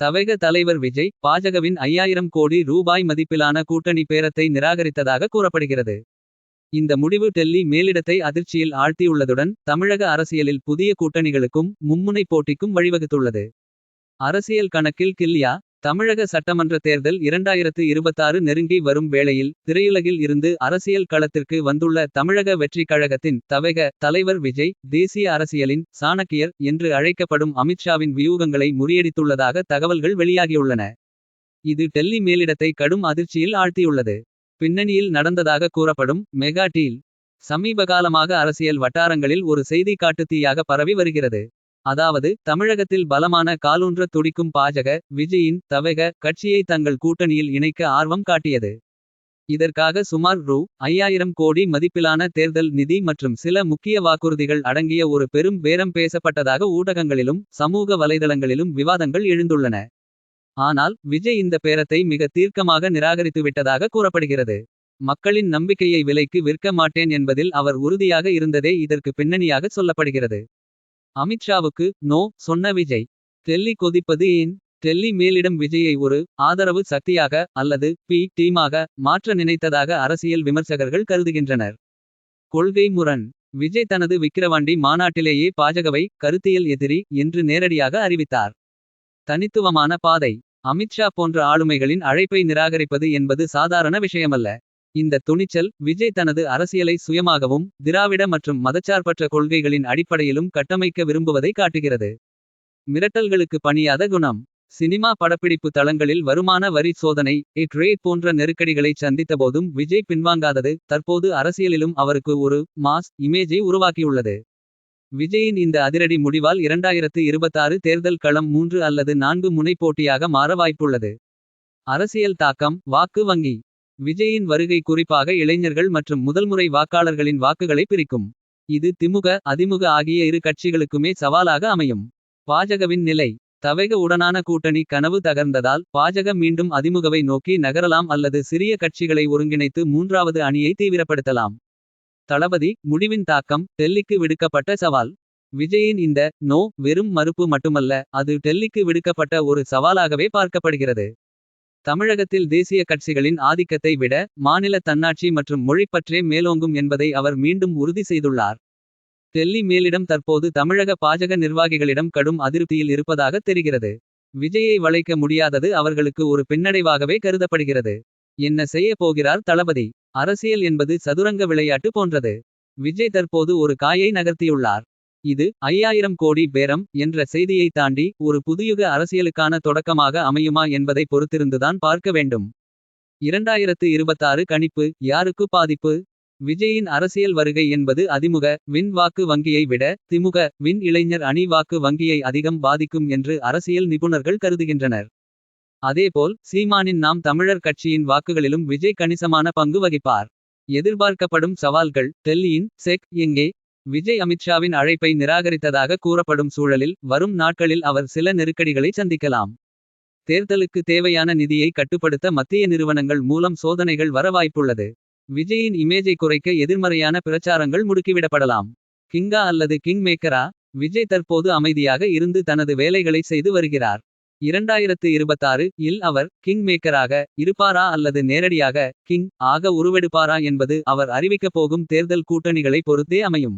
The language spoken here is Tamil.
தவேக தலைவர் விஜய் பாஜகவின் ஐயாயிரம் கோடி ரூபாய் மதிப்பிலான கூட்டணி பேரத்தை நிராகரித்ததாக கூறப்படுகிறது. இந்த முடிவு டெல்லி மேலிடத்தை அதிர்ச்சியில் ஆழ்த்தியுள்ளதுடன். தமிழக அரசியலில் புதிய கூட்டணிகளுக்கும். மும்முனை போட்டிக்கும் வழிவகுத்துள்ளது. அரசியல் கணக்கில் கில்லியா தமிழக சட்டமன்ற தேர்தல் 2026 நெருங்கி வரும் வேளையில். திரையுலகில் இருந்து அரசியல் களத்திற்கு வந்துள்ள தமிழக வெற்றிக் கழகத்தின். தவேக தலைவர் விஜய் தேசிய அரசியலின் சாணக்கியர். என்று அழைக்கப்படும் அமித்ஷாவின் வியூகங்களை முறியடித்துள்ளதாக. தகவல்கள் வெளியாகியுள்ளன. இது டெல்லி மேலிடத்தை கடும் அதிர்ச்சியில் ஆழ்த்தியுள்ளது. பின்னணியில் நடந்ததாக கூறப்படும் மெகா டீல். சமீபகாலமாக அரசியல் வட்டாரங்களில் ஒரு செய்தி காட்டுத்தீயாக பரவி வருகிறது. அதாவது தமிழகத்தில் பலமான காலூன்றத் துடிக்கும் பாஜக. விஜயின் தவேக கட்சியை தங்கள் கூட்டணியில் இணைக்க ஆர்வம் காட்டியது. இதற்காக சுமார் ரூ. 5000 கோடி மதிப்பிலான தேர்தல் நிதி மற்றும் சில முக்கிய வாக்குறுதிகள் அடங்கிய ஒரு பெரும் பேரம் பேசப்பட்டதாக ஊடகங்களிலும். சமூக வலைதளங்களிலும் விவாதங்கள் எழுந்துள்ளன. ஆனால் விஜய் இந்த பேரத்தை மிக தீர்க்கமாக நிராகரித்துவிட்டதாக கூறப்படுகிறது. மக்களின் நம்பிக்கையை விலைக்கு விற்க மாட்டேன் என்பதில் அவர் உறுதியாக இருந்ததே இதற்கு பின்னணியாக சொல்லப்படுகிறது. அமித்ஷாவுக்கு நோ சொன்ன விஜய். டெல்லி கொதிப்பது ஏன் டெல்லி மேலிடம் விஜயை ஒரு ஆதரவு சக்தியாக. அல்லது பி டீமாக மாற்ற நினைத்ததாக அரசியல் விமர்சகர்கள் கருதுகின்றனர். கொள்கை முரண் விஜய் தனது விக்கிரவாண்டி மாநாட்டிலேயே பாஜகவை கருத்தியல் எதிரி என்று நேரடியாக அறிவித்தார். தனித்துவமான பாதை அமித்ஷா போன்ற ஆளுமைகளின் அழைப்பை நிராகரிப்பது என்பது சாதாரண விஷயமல்ல. இந்த துணிச்சல் விஜய் தனது அரசியலை சுயமாகவும். திராவிட மற்றும் மதச்சார்பற்ற கொள்கைகளின் அடிப்படையிலும் கட்டமைக்க விரும்புவதை காட்டுகிறது. மிரட்டல்களுக்கு பணியாத குணம் சினிமா படப்பிடிப்பு தளங்களில் வருமான வரி சோதனை. இட் ரேட் போன்ற நெருக்கடிகளைச் சந்தித்தபோதும் விஜய் பின்வாங்காதது. தற்போது அரசியலிலும் அவருக்கு ஒரு மாஸ் இமேஜை உருவாக்கியுள்ளது. விஜயின் இந்த அதிரடி முடிவால் 2026 தேர்தல் களம் மூன்று அல்லது நான்கு முனை போட்டியாக மாற வாய்ப்புள்ளது. அரசியல் தாக்கம் வாக்கு வங்கி விஜயின் வருகை குறிப்பாக இளைஞர்கள் மற்றும் முதல்முறை வாக்காளர்களின் வாக்குகளை பிரிக்கும். இது திமுக அதிமுக ஆகிய இரு கட்சிகளுக்குமே சவாலாக அமையும். பாஜகவின் நிலை தவேக உடனான கூட்டணி கனவு தகர்ந்ததால். பாஜக மீண்டும் அதிமுகவை நோக்கி நகரலாம் அல்லது சிறிய கட்சிகளை ஒருங்கிணைத்து மூன்றாவது அணியை தீவிரப்படுத்தலாம். தளபதி முடிவின் தாக்கம் டெல்லிக்கு விடுக்கப்பட்ட சவால். விஜயின் இந்த நோ வெறும் மறுப்பு மட்டுமல்ல அது டெல்லிக்கு விடுக்கப்பட்ட ஒரு சவாலாகவே பார்க்கப்படுகிறது. தமிழகத்தில் தேசிய கட்சிகளின் ஆதிக்கத்தை விட. மாநில தன்னாட்சி மற்றும் மொழிப்பற்றே மேலோங்கும் என்பதை அவர் மீண்டும் உறுதி செய்துள்ளார். டெல்லி மேலிடம் தற்போது தமிழக பாஜக நிர்வாகிகளிடம் கடும் அதிருப்தியில் இருப்பதாக தெரிகிறது. விஜயை வளைக்க முடியாதது அவர்களுக்கு ஒரு பின்னடைவாகவே கருதப்படுகிறது. என்ன செய்ய போகிறார் தளபதி அரசியல் என்பது சதுரங்க விளையாட்டு போன்றது. விஜய் தற்போது ஒரு காயை நகர்த்தியுள்ளார். இது 5000 கோடி பேரம் என்ற செய்தியை தாண்டி. ஒரு புதியுக அரசியலுக்கான தொடக்கமாக அமையுமா என்பதை பொறுத்திருந்துதான் பார்க்க வேண்டும். 2026 கணிப்பு யாருக்கு பாதிப்பு. விஜயின் அரசியல் வருகை என்பது அதிமுக வின் வாக்கு வங்கியை விட. திமுக வின் இளைஞர் அணி வாக்கு வங்கியை அதிகம் பாதிக்கும் என்று அரசியல் நிபுணர்கள் கருதுகின்றனர். அதேபோல் சீமானின் நாம் தமிழர் கட்சியின் வாக்குகளிலும் விஜய் கணிசமான பங்கு வகிப்பார். எதிர்பார்க்கப்படும் சவால்கள் டெல்லியின் செக் எங்கே. விஜய் அமித்ஷாவின் அழைப்பை நிராகரித்ததாக கூறப்படும் சூழலில். வரும் நாட்களில் அவர் சில நெருக்கடிகளை சந்திக்கலாம். தேர்தலுக்கு தேவையான நிதியை கட்டுப்படுத்த மத்திய நிறுவனங்கள் மூலம் சோதனைகள் வர வாய்ப்புள்ளது. விஜயின் இமேஜை குறைக்க எதிர்மறையான பிரச்சாரங்கள் முடுக்கிவிடப்படலாம். கிங்கா அல்லது கிங் மேக்கரா விஜய் தற்போது அமைதியாக இருந்து தனது வேலைகளை செய்து வருகிறார். 2026 இல் அவர் கிங் மேக்கராக இருப்பாரா அல்லது நேரடியாக கிங் ஆக உருவெடுப்பாரா என்பது அவர் அறிவிக்கப் போகும் தேர்தல் கூட்டணிகளை பொறுத்தே அமையும்.